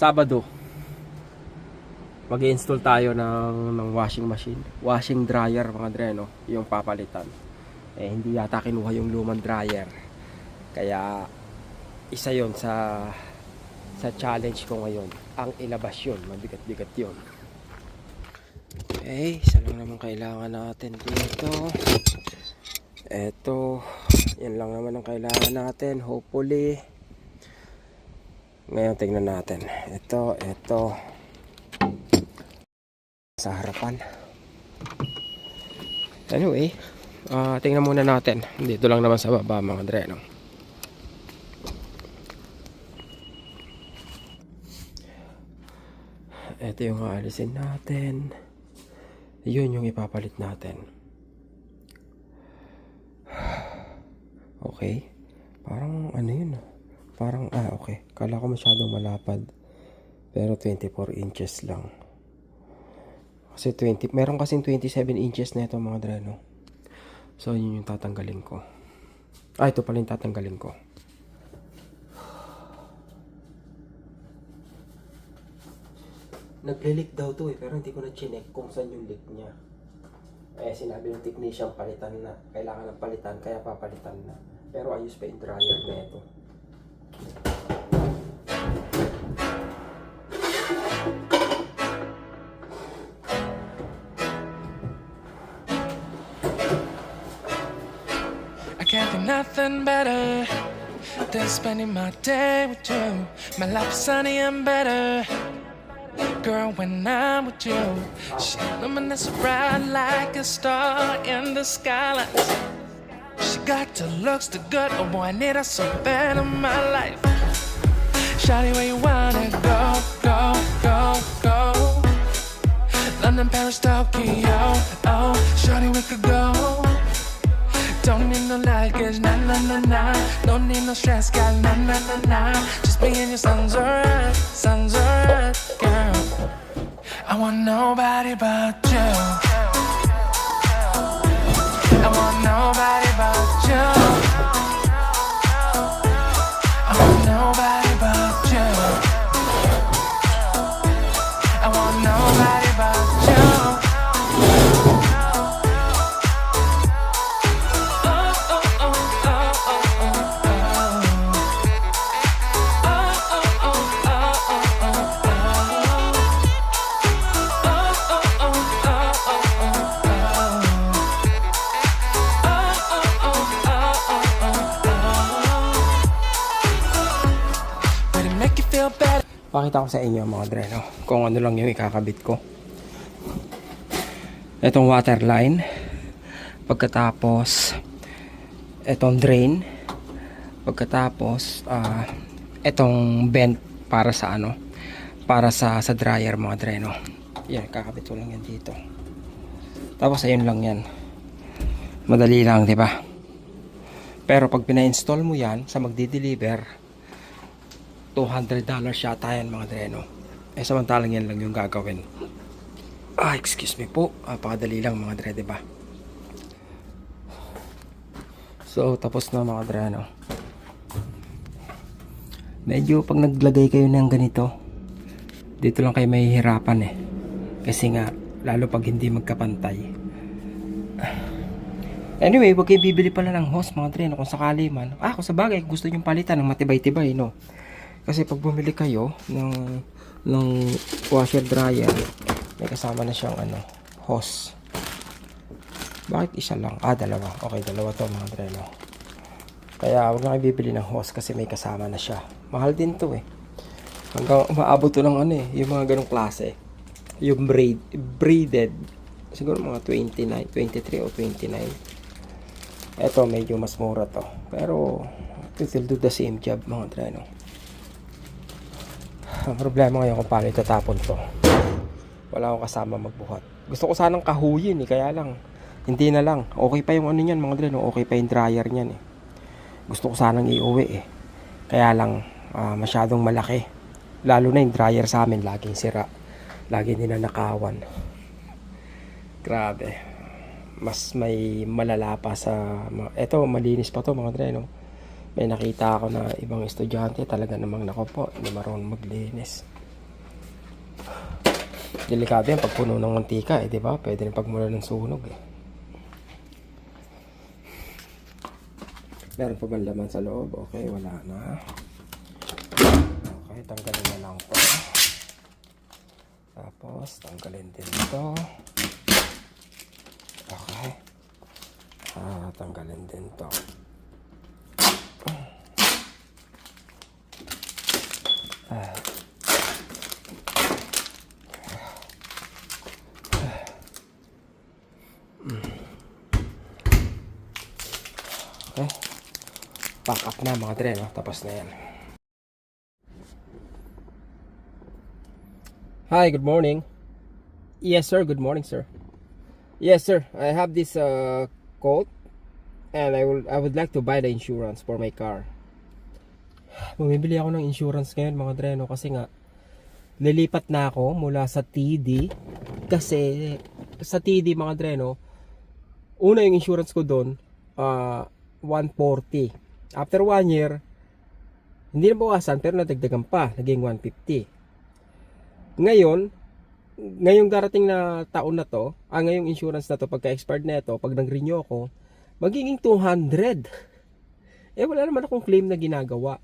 Sabado, mag install tayo ng, ng washing machine. Washing dryer mga dre, no? Yung papalitan. Eh, hindi yata kinuha yung lumang dryer. Kaya, isa yon sa sa challenge ko ngayon. Ang ilabas yun. Mabigat-bigat yun. Okay, isa lang naman kailangan natin dito. Eto, yan lang naman ang kailangan natin. Hopefully, ngayon tingnan natin. Ito, ito. Sa harapan. Anyway, ah tingnan muna natin. Dito lang naman sa baba mga dre? Ito yung aalisin natin. Yun yung ipapalit natin. Okay. Parang ano yun ah. Parang ah okay. Kala ko masyadong malapad. Pero 24 inches lang. Kasi 20, meron kasing 27 inches na ito mga dreno. So yun yung tatanggalin ko. Ah, ito pala yung tatanggalin ko. Nagle-leak daw to eh, pero hindi ko na chinek kung saan yung leak niya. Eh, sinabi ng technician palitan na. Kailangan ng palitan, kaya papalitan na. Pero ayos pa yung dryer na ito. Nothing better than spending my day with you. My life's sunny and better. Girl, when I'm with you, she luminous bright like a star in the skyline. She got the looks, the good, oh boy, I need her so bad in my life. Shawty, where you wanna go, go, go, go? London, Paris, Tokyo, oh, shawty, we could go. Don't need no luggage, nah nah nah nah. Don't need no stress, girl, nah nah nah nah. Just me and your sun's alright, sun's alright, girl. I want nobody but you. Pakita sa inyo mga dreno kung ano lang yung ikakabit ko. Itong water line. Pagkatapos, itong drain. Pagkatapos, ah itong vent para sa ano, para sa sa dryer mga dreno. Yan, kakabit ko lang yan dito. Tapos ayun lang yan. Madali lang, di ba? Pero pag pina-install mo yan sa magdi-deliver, $200 yata yan mga dreno. Eh samantalang yan lang yung gagawin. Ah, excuse me po. Ah, pakadali lang mga dre, diba? So, tapos na mga dreno. Medyo pag naglagay kayo ng ganito, dito lang kayo mahihirapan eh. Kasi nga, lalo pag hindi magkapantay. Anyway, wag kayo bibili pala ng hose mga dreno kung sakali man. Ah, kung sa bagay, gusto nyo palitan ng matibay-tibay, no? Kasi pag bumili kayo ng ng washer dryer, may kasama na siyang ano, hose. Bakit isa lang? Ah, dalawa. Okay, dalawa to mga dreno. Kaya huwag na kayo bibili ng hose kasi may kasama na siya. Mahal din to eh. Hanggang umaabot to ng ano eh, yung mga ganong klase. Yung braid, braided. Siguro mga 29, 23 o 29. Ito medyo mas mura to. Pero it will do the same job mga dreno. Ang problema ngayon kung paano itatapon to. Wala akong kasama magbuhat. Gusto ko sanang kahuyin eh, kaya lang. Hindi na lang. Okay pa yung ano niyan mga dreno. Okay pa yung dryer niyan eh. Gusto ko sanang iuwi eh. Kaya lang ah, masyadong malaki. Lalo na yung dryer sa amin laging sira. Lagi ninanakawan. Grabe. Mas may malala pa sa... Eto, malinis pa to mga dreno. May nakita ako na ibang estudyante talaga namang nako po, hindi marunong maglinis. Delikado yan pag puno ng mantika eh, di ba? Pwede rin pagmula ng sunog eh. Meron pa ba laman sa loob? Okay, wala na. Okay, tanggalin na lang to. Tapos, tanggalin din ito. Okay. Ah, tanggalin din to. Ah. Okay. Pack up na mga dre, no? Tapos na yan. Hi, good morning. Yes, sir. Good morning, sir. Yes, sir. I have this uh, quote and I will I would like to buy the insurance for my car. Bumibili ako ng insurance ngayon mga dre, no? Kasi nga lilipat na ako mula sa TD kasi sa TD mga dre, no? Una yung insurance ko doon uh, 140. After one year, hindi na bawasan pero nadagdagan pa, naging 150. Ngayon, ngayong darating na taon na to, ah, ngayong insurance na to, pagka-expired na ito, pag nag-renew ako, magiging 200. Eh, wala naman akong claim na ginagawa.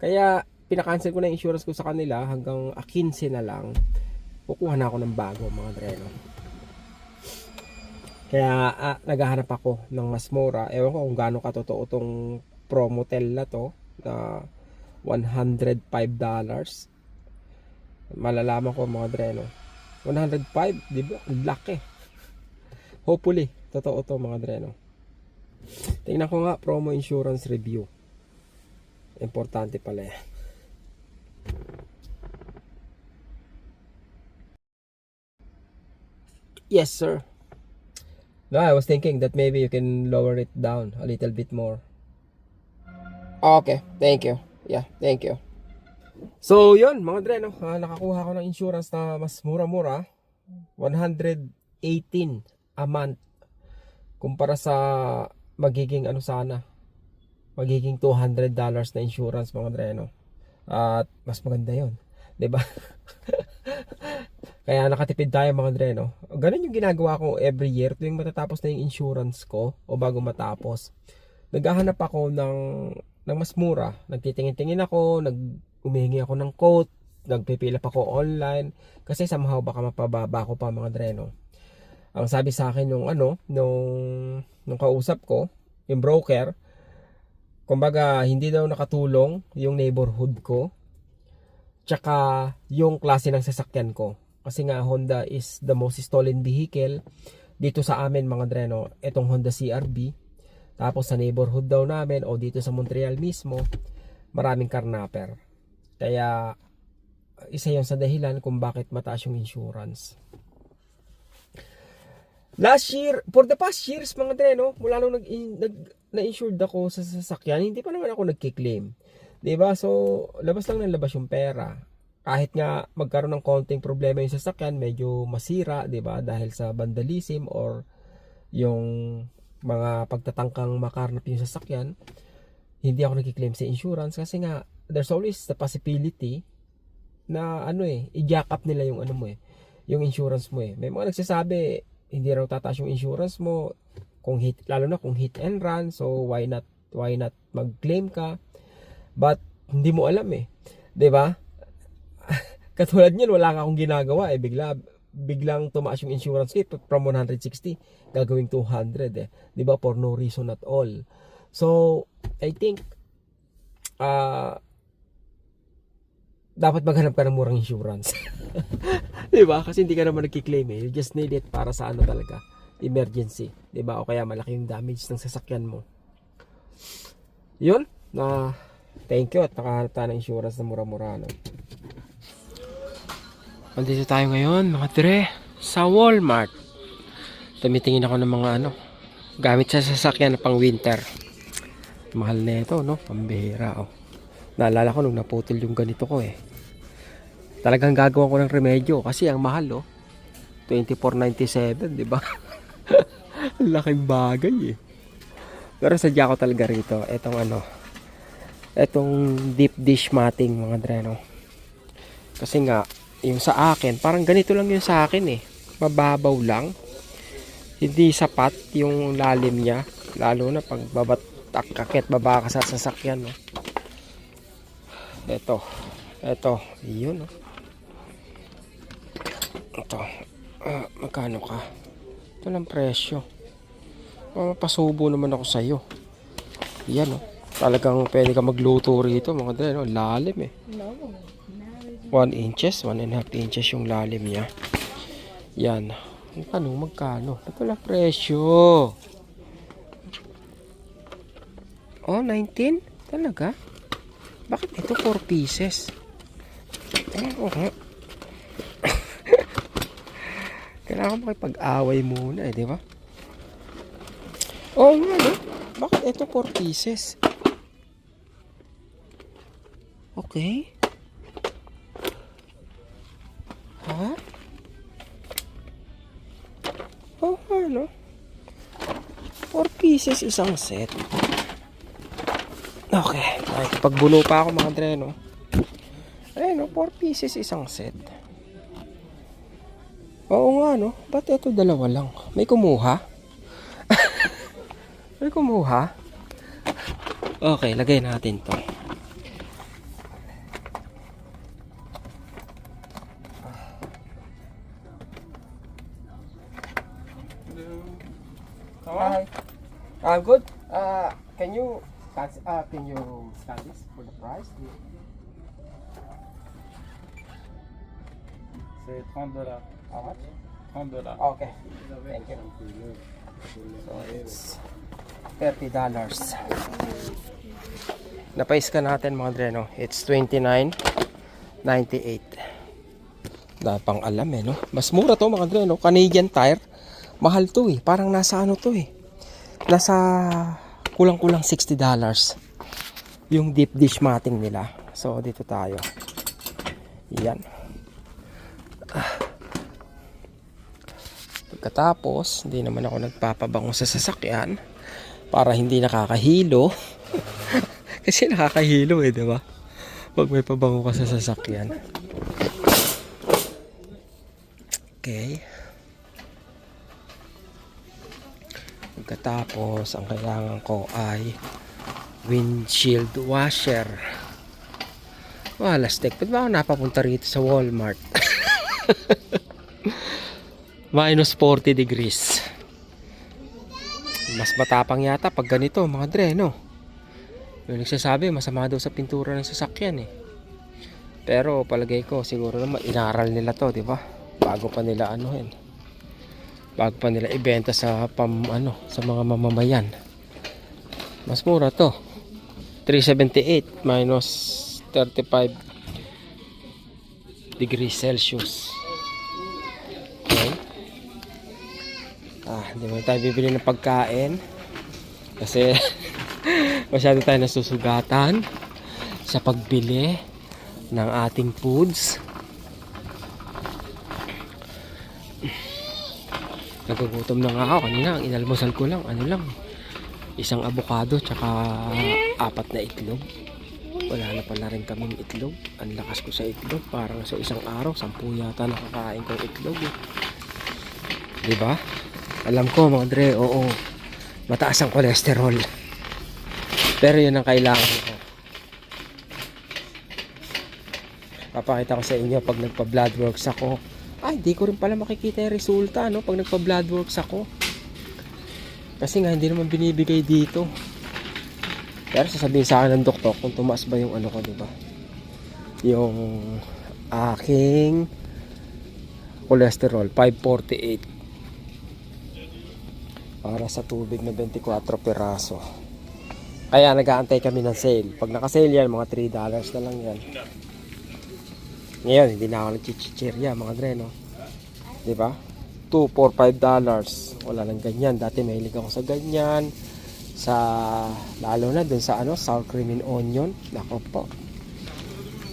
Kaya, pinakancel ko na yung insurance ko sa kanila hanggang ah, 15 na lang. Kukuha na ako ng bago, mga dreno. Kaya, ah, naghahanap ako ng mas mura. Ewan ko kung gaano katotoo tong Promotel na to, na $105 malalaman ko mga dreno. 105 di ba? Laki. Hopefully totoo to mga dreno. Tingnan ko nga promo insurance review. Importante pala yan. Yes sir no I was thinking that maybe you can lower it down a little bit more okay thank you yeah thank you So, yun, mga dre, no? Ah, nakakuha ko ng insurance na mas mura-mura. 118 a month. Kumpara sa magiging ano sana. Magiging 200 dollars na insurance, mga dre, no? At mas maganda yun. 'Di ba? Kaya nakatipid tayo mga dre, no? Ganun yung ginagawa ko every year tuwing matatapos na yung insurance ko o bago matapos. Naghahanap ako ng ng mas mura. Nagtitingin-tingin ako, nag umihingi ako ng quote, nagpipila pa ako online kasi somehow baka mapababa ko pa mga dreno. Ang sabi sa akin nung ano, nung nung kausap ko, yung broker, kumbaga hindi daw nakatulong yung neighborhood ko tsaka yung klase ng sasakyan ko. Kasi nga Honda is the most stolen vehicle dito sa amin mga dreno, itong Honda CRV. Tapos sa neighborhood daw namin o dito sa Montreal mismo, maraming carnapper. Kaya isa yon sa dahilan kung bakit mataas yung insurance. Last year, for the past years mga dre, no, mula nung nag, nag na-insured ako sa sasakyan, hindi pa naman ako nagki-claim. 'Di ba? So, labas lang ng labas yung pera. Kahit nga magkaroon ng konting problema yung sasakyan, medyo masira, 'di ba? Dahil sa vandalism or yung mga pagtatangkang makarnap yung sasakyan, hindi ako nagki-claim sa insurance kasi nga there's always the possibility na ano eh, i-jack up nila yung ano mo eh, yung insurance mo eh. May mga nagsasabi, hindi raw tataas yung insurance mo kung hit lalo na kung hit and run, so why not why not mag-claim ka? But hindi mo alam eh. 'Di ba? Katulad niyan, wala ka akong ginagawa eh, bigla biglang tumaas yung insurance ko from 160 gagawing 200 eh. 'Di ba? For no reason at all. So, I think ah dapat maghanap ka ng murang insurance. 'Di ba? Kasi hindi ka naman nagki-claim eh. You just need it para sa ano talaga, emergency, 'di ba? O kaya malaki yung damage ng sasakyan mo. 'Yun, na thank you at nakahanap ng insurance na mura-mura no. Andito tayo ngayon, mga dre, sa Walmart. Tumitingin ako ng mga ano, gamit sa sasakyan na pang winter. Mahal na ito, no? Pambihira, oh. Naalala ko nung naputol yung ganito ko eh. Talagang gagawa ko ng remedyo kasi ang mahal oh. 24.97, 'di ba? Laking bagay eh. Pero sadya ko talaga rito etong ano. Etong deep dish matting mga dreno. Kasi nga yung sa akin, parang ganito lang yung sa akin eh. Mababaw lang. Hindi sapat yung lalim niya. Lalo na pag babat akit baba ka sa sasakyan. No? Ito. Ito. Yun. No? Ito. Ah, magkano ka? Ito lang presyo. Mapasubo naman ako sa'yo. Yan no. Talagang pwede ka magluto rito mga dre. No? Lalim eh. 1 inches, 1 and a half inches yung lalim niya. Yan. Magkano, magkano? Ito lang presyo. Oh, 19? Talaga? Bakit ito 4 pieces? Eh, oo nga. Kailangan makipag-away muna eh, di ba? Oo nga, no? Bakit ito 4 pieces? Okay. Pieces isang set. Okay. Ay, pagbulo pa ako mga dre, no? Ayun, no? 4 pieces isang set. Oo nga, no? Ba't ito dalawa lang? May kumuha? May kumuha? Okay, lagay natin to. Hi. I'm good. Uh, can you uh, can you scan this for the price? C'est 30 dollars. How much? 30 dollars. Okay. Thank you. So it's $30 dollars. Napaiskan natin mga dre, no? It's 29.98. Dapang alam eh, no? Mas mura to mga dre, no? Canadian Tire. Mahal to eh. Parang nasa ano to eh. Nasa kulang-kulang 60 dollars. Yung deep dish matting nila. So dito tayo. Yan. Pagkatapos, hindi naman ako nagpapabango sa sasakyan para hindi nakakahilo. Kasi nakakahilo eh, di ba? Pag may pabango ka sa sasakyan. Okay. Pagkatapos, ang kailangan ko ay windshield washer. Wala, stick. Ba't ba ako napapunta rito sa Walmart? minus 40 degrees. Mas matapang yata pag ganito, mga dre, no? Yung nagsasabi, masama daw sa pintura ng sasakyan eh. Pero palagay ko, siguro naman inaral nila to, di ba? Bago pa nila anuhin. Bago pa nila ibenta sa pam, ano, sa mga mamamayan. Mas mura to. 378 minus 35 degrees Celsius. Okay. Ah, hindi mo tayo bibili ng pagkain. Kasi masyado tayo nasusugatan sa pagbili ng ating foods. Nagugutom na nga ako kanina. Ang inalmusal ko lang, ano lang, isang avocado tsaka apat na itlog. Wala na pala rin kaming itlog. Ang lakas ko sa itlog. Parang sa isang araw, sampu yata nakakain kong itlog. Eh. Di ba? Alam ko mga dre, oo. Mataas ang kolesterol. Pero yun ang kailangan ko. Papakita ko sa inyo pag nagpa-blood works ako. Ay, di ko rin pala makikita yung resulta, no? Pag nagpa-blood works ako. Kasi nga, hindi naman binibigay dito. Pero sasabihin sa akin ng doktor kung tumaas ba yung ano ko, di ba? Yung aking cholesterol, 548 para sa tubig na 24 peraso. Kaya nag-aantay kami ng sale. Pag naka-sale yan, mga 3 dollars na lang yan. Ngayon, hindi na ako nagchichichirya, mga dre, no? Di ba? 2, 4, 5 dollars. Wala nang ganyan. Dati mahilig ako sa ganyan. Sa, lalo na dun sa ano, sour cream and onion. Nako po.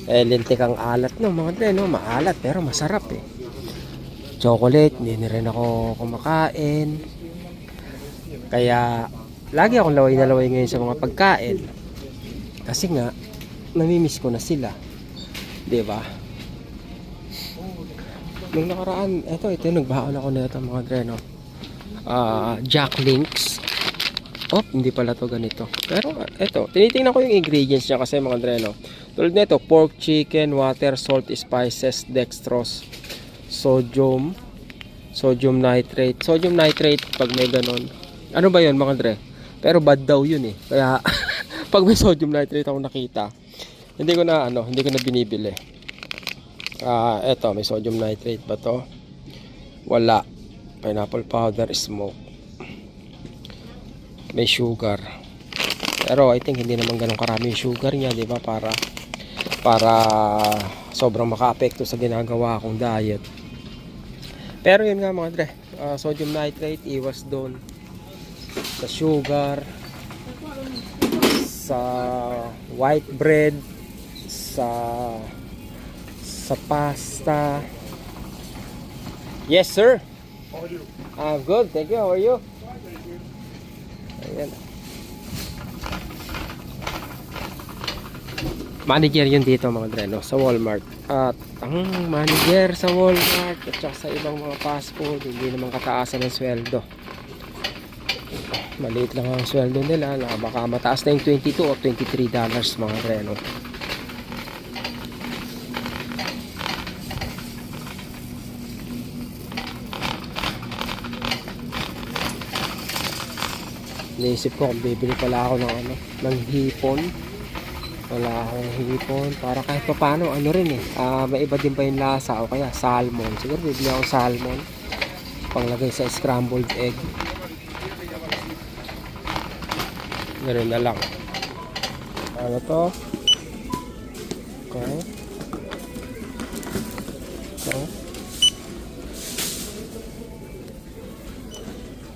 Eh, lintik ang alat no, mga dre, no? Maalat, pero masarap eh. Chocolate, hindi na rin ako kumakain. Kaya, lagi akong laway na laway ngayon sa mga pagkain. Kasi nga, namimiss ko na sila. 'Di ba? Nung nakaraan, eto, ito, nagbaon ako nito mga dre, no? Ah, Jack Links. Oh, hindi pala to ganito. Pero, eto, tinitingnan ko yung ingredients niya kasi mga dre, no? Tulad nito, pork, chicken, water, salt, spices, dextrose, sodium, sodium nitrate. Sodium nitrate, pag may ganon. Ano ba yun mga dre? Pero bad daw yun eh. Kaya, pag may sodium nitrate ako nakita, hindi ko na, ano, hindi ko na binibili. Ah, eto, may sodium nitrate ba to? Wala. Pineapple powder, smoke. May sugar. Pero I think hindi naman ganun karami yung sugar niya, 'di ba? Para para sobrang makaapekto sa ginagawa kong diet. Pero yun nga mga dre, ah, sodium nitrate iwas doon sa sugar sa white bread sa sa pasta Yes sir How are you? I'm good, thank you. How are you? Ayan. Manager yun dito mga dreno sa Walmart. At ang manager sa Walmart at sa ibang mga fast food, hindi naman kataasan ng sweldo. Maliit lang ang sweldo nila. na Baka mataas na yung 22 o 23 dollars mga dreno. Naisip ko kung bibili pala ako ng ano, ng hipon. Wala akong hipon. Para kahit pa paano, ano rin eh. ah may iba din pa yung lasa o kaya salmon. Siguro bibili ako salmon. Panglagay sa scrambled egg. Ganun na lang. Ano to? Okay.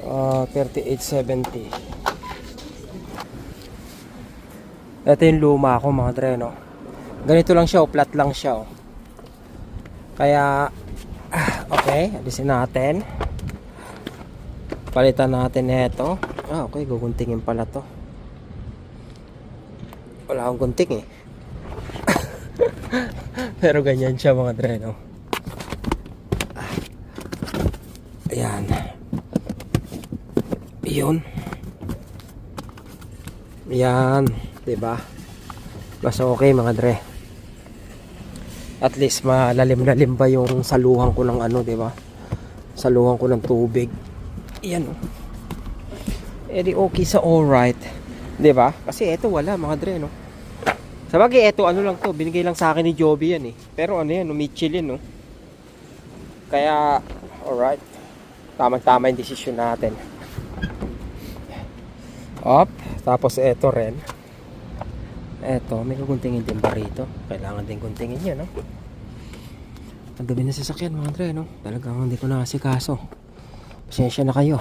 Ah, 3870. Ito yung luma ko mga dre, no? Ganito lang siya, oh, flat lang siya, oh. Kaya, ah, okay, alisin natin. Palitan natin ito. Ah, okay, guguntingin pala to. Wala akong gunting eh. Pero ganyan siya mga dre, no? Ah. Ayan. Yun. Yan, ba? Mas okay mga dre. At least malalim-lalim ba yung saluhan ko ng ano, 'di ba? Saluhan ko ng tubig. Yan. oh. Eh di okay sa alright. ba? Kasi eto wala mga dre, no. Sa bagay, eto ano lang to, binigay lang sa akin ni Joby yan eh. Pero ano yan, no, Michelin, no. Kaya, alright. Tamang-tama yung desisyon natin. Up. Tapos ito rin. Ito, may kukuntingin din ba rito? Kailangan din kuntingin yan, no? Ang dami na sasakyan mga Andre, no? Talagang hindi ko nakasikaso. Pasensya na kayo.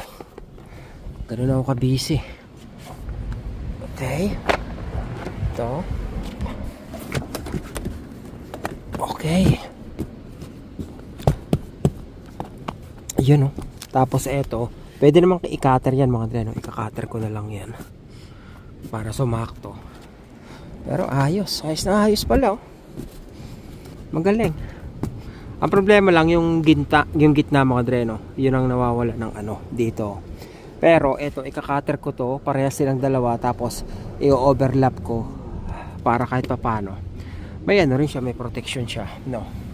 Ganun ako kabisi. Okay. Ito. Okay. Yun, no? Tapos ito, Pwede naman i-cutter yan mga dre, no? Ika-cutter ko na lang yan. Para sumakto. Pero ayos. Ayos na ayos pala, oh. Magaling. Ang problema lang yung ginta, yung gitna mga dre, no? Yun ang nawawala ng ano, dito. Pero ito, ika-cutter ko to, parehas silang dalawa, tapos i-overlap ko para kahit papano. May ano rin siya, may protection siya, no?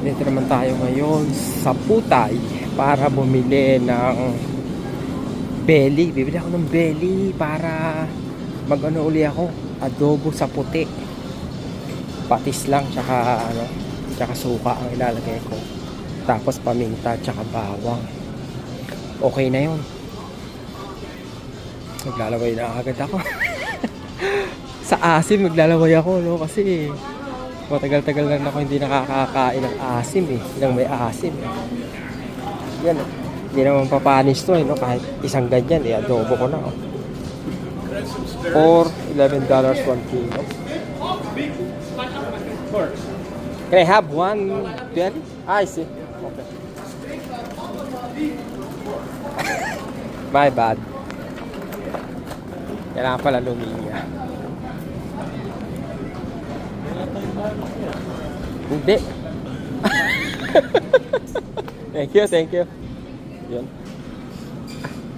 Dito naman tayo ngayon sa Putay para bumili ng belly. Bibili ako ng belly para mag-ano uli ako, adobo sa puti. Patis lang tsaka ano, tsaka suka ang ilalagay ko. Tapos paminta tsaka bawang. Okay na 'yon. Maglalaway na agad ako. sa asim maglalaway ako no kasi matagal-tagal na ako hindi nakakakain ng asim eh. Ng may asim eh. Yan. Hindi naman papanis to eh, no? Kahit isang ganyan eh, adobo ko na oh. Or $11 one kilo. Can I have one belly? Ah, I see. Okay. My bad. Kailangan pala lumiya. Hindi. thank you, thank you. Yun.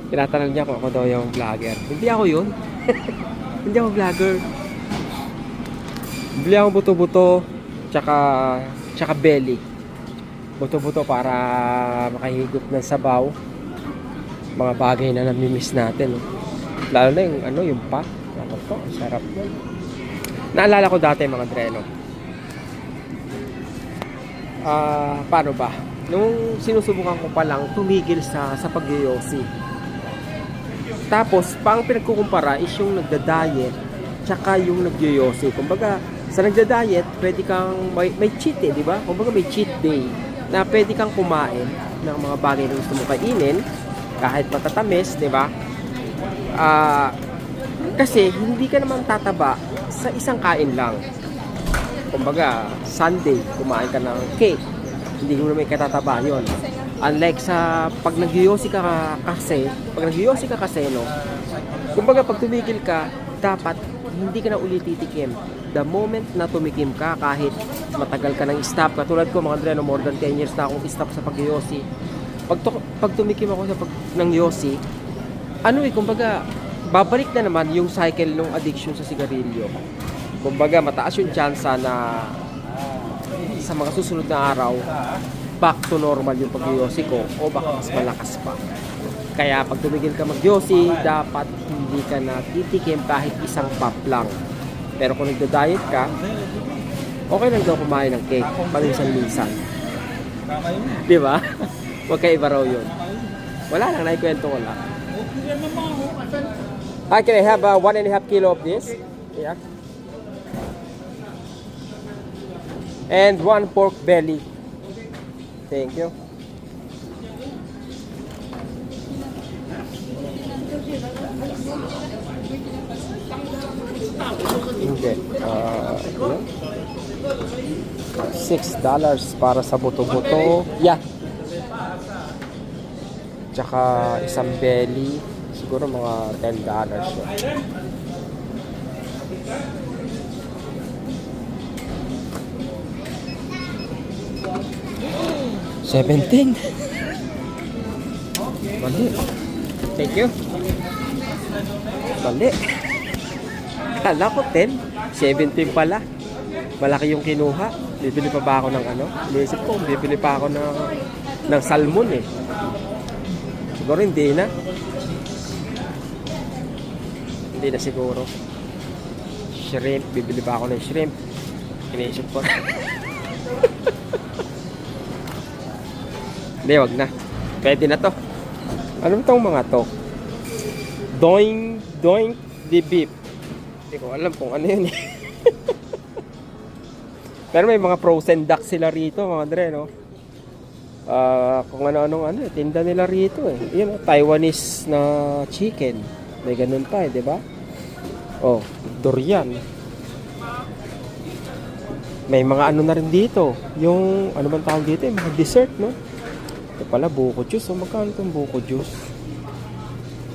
Tinatanong niya kung ako daw yung vlogger. Hindi ako yun. Hindi ako vlogger. Bili ako buto-buto, tsaka, tsaka belly. Buto-buto para makahigop ng sabaw. Mga bagay na namimiss natin. Lalo na yung, ano, yung pa. Po, ang sarap nun. Naalala ko dati mga dreno. Ah, paano ba? Nung sinusubukan ko pa lang tumigil sa sa pagyoyosi. Tapos, pang pinagkukumpara is yung nagda-diet tsaka yung nagyoyosi. Kumbaga, sa nagda-diet, pwede kang may, may cheat eh, di ba? Kumbaga may cheat day na pwede kang kumain ng mga bagay na gusto mo kainin kahit matatamis, di ba? Ah, kasi hindi ka naman tataba sa isang kain lang. Kumbaga, Sunday, kumain ka ng cake. Hindi mo naman katataba yon. Unlike sa pag nagyoyosi ka kasi, pag nagyoyosi ka kasi, no, kumbaga pag tumigil ka, dapat hindi ka na ulit titikim. The moment na tumikim ka, kahit matagal ka nang stop, katulad ko mga Dre, no, more than 10 years na akong stop sa pagyoyosi. Pag, pag tumikim ako sa pag, ng yosi, ano eh, kumbaga, babalik na naman yung cycle ng addiction sa sigarilyo. Kumbaga, mataas yung chance na sa mga susunod na araw, back to normal yung pag-yosi ko o baka mas malakas pa. Kaya pag tumigil ka mag-yosi, dapat hindi ka na titikim kahit isang pop lang. Pero kung nagda-diet ka, okay lang daw kumain ng cake, paminsan-minsan. Di ba? Huwag kayo iba raw yun. Wala lang, naikwento ko lang. Hi, can I have uh, one and a half kilo of this? Yeah. And one pork belly. Thank you. Hindi. Uh? Six dollars para sa buto-buto. Yeah. Tsaka isang belly. Siguro mga 10 dollars yun. Seventeen. Mali. Thank you. Mali. Kala ko 10. 17 pala. Malaki yung kinuha. Bibili pa ba ako ng ano? Inisip ko, bibili pa ako ng, ng salmon eh. Siguro hindi na. Hindi na siguro. Shrimp. Bibili pa ako ng shrimp. Iniisip ko. Hindi, wag na. Pwede na to. Ano tong mga to? Doing, doing the beef. Hindi ko alam kung ano yun eh. Pero may mga frozen duck sila rito, mga dre, no? Ah, kung ano-anong ano, eh, tinda nila rito eh. Yun, Taiwanese na chicken. May ganun pa eh, di ba? Oh, durian. May mga ano na rin dito. Yung, ano bang tawag dito? Yung mga dessert, no? Ito pala, buko juice. So, magkano itong buko juice?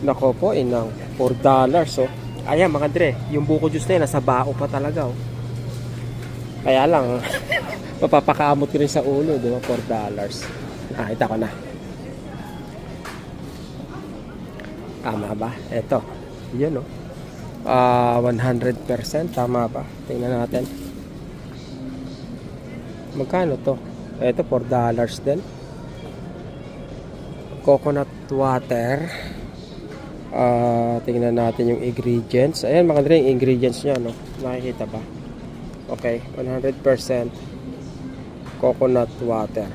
Nako po, inang 4 dollars. So, ayan mga dre, yung buko juice na yan, nasa bao pa talaga. Oh. Kaya lang, mapapakamot ko rin sa ulo, di ba? 4 dollars. Nakita ko na. Tama ba? Ito. Yun, oh. Ah, 100%. Tama ba? Tingnan natin. Magkano to? Ito, 4 dollars din coconut water. Ah, tingnan natin yung ingredients. Ayan mga dre, yung ingredients niya, no? Nakikita ba? Okay, 100% coconut water.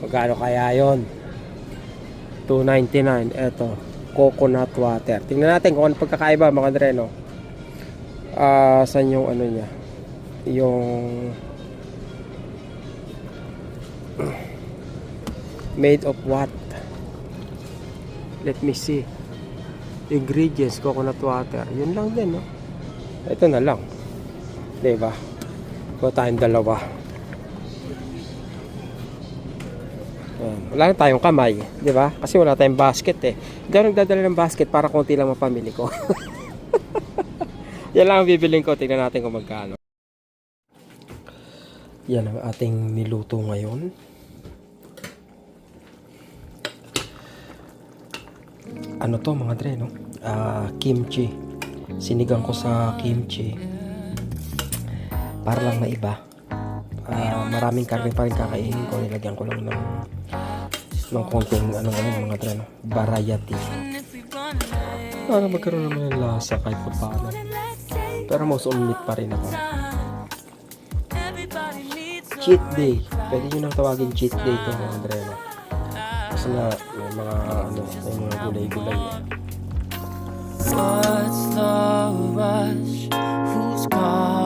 Magkano kaya yon? 2.99. Eto, coconut water. Tingnan natin kung ano pagkakaiba mga dre, no? Ah, saan yung ano niya? Yung made of what? Let me see. Ingredients, coconut water. Yun lang din, no? Ito na lang. Diba? Kuha tayong dalawa. Wala na tayong kamay, di ba? Kasi wala tayong basket eh. Hindi ako nagdadala ng basket para konti lang mapamili ko. Yan lang ang bibiling ko. Tingnan natin kung magkano. Yan ang ating niluto ngayon. Ano to mga dre, no? Ah, kimchi. Sinigang ko sa kimchi. Para lang maiba. Ah, maraming karne pa rin kakainin ko. Nilagyan ko lang ng ng konting ano ano mga dre, no? Variety. Para magkaroon naman ng lasa kahit pa paano. Pero most on pa rin ako. Cheat day. Pwede nyo nang tawagin cheat day to mga dre, no? Kasi nga, may mga ano, may mga gulay-gulay. What's the rush? Who's calling?